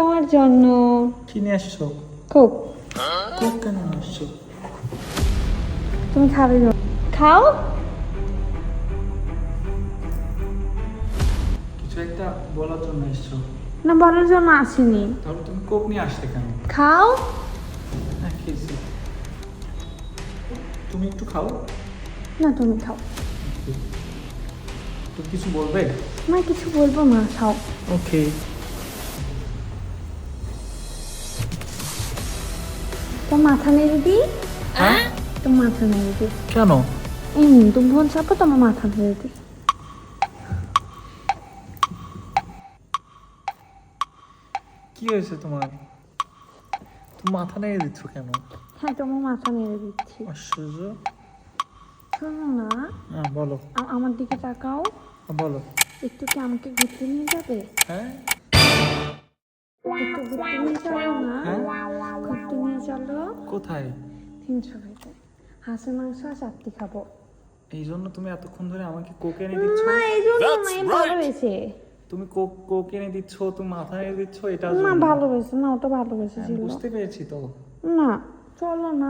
তোমার জন্য। কি নিয়ে আসছো? কোক। কোক কেন আসছো? তুমি খাবে না খাও। কিছু একটা বলার জন্য এসছো। না বলার জন্য আসিনি। তাহলে তুমি কোক নিয়ে আসতে কেন? খাও। হ্যাঁ খেয়েছি। তুমি একটু খাও। না তুমি খাও। তুমি কিছু বলবে? না কিছু বলব না খাও। ওকে। তো মাথা নেড়ে দিই হ্যাঁ? তো মাথা নেড়ে দিই কেন? তুমি ভোল চাপো তোমার মাথা নেড়ে দিই কি হয়েছে তোমার? তুমি মাথা নেড়ে দিচ্ছ কেন? হ্যাঁ তোমার মাথা নেড়ে দিচ্ছি। আশ্চর্য। শোনো না। হ্যাঁ বলো। আমার দিকে তাকাও। হ্যাঁ, বলো। একটু কি আমাকে ঘুরতে নিয়ে যাবে? হ্যাঁ। একটু ঘুরতে নিয়ে চলো না। কোথায়? তিনশো ভেতরে হাঁসের মাংস আর চাপটি খাব। এই জন্য তুমি এতক্ষণ ধরে আমাকে কোক এনে দিচ্ছ? না এই জন্য এই ভালোবেসে তুমি কোক কোক এনে দিচ্ছ তুমি মাথা এনে দিচ্ছ এটা না ভালোবেসে না ওটা ভালোবেসেছিল বুঝতে পেরেছি তো। না চলো না।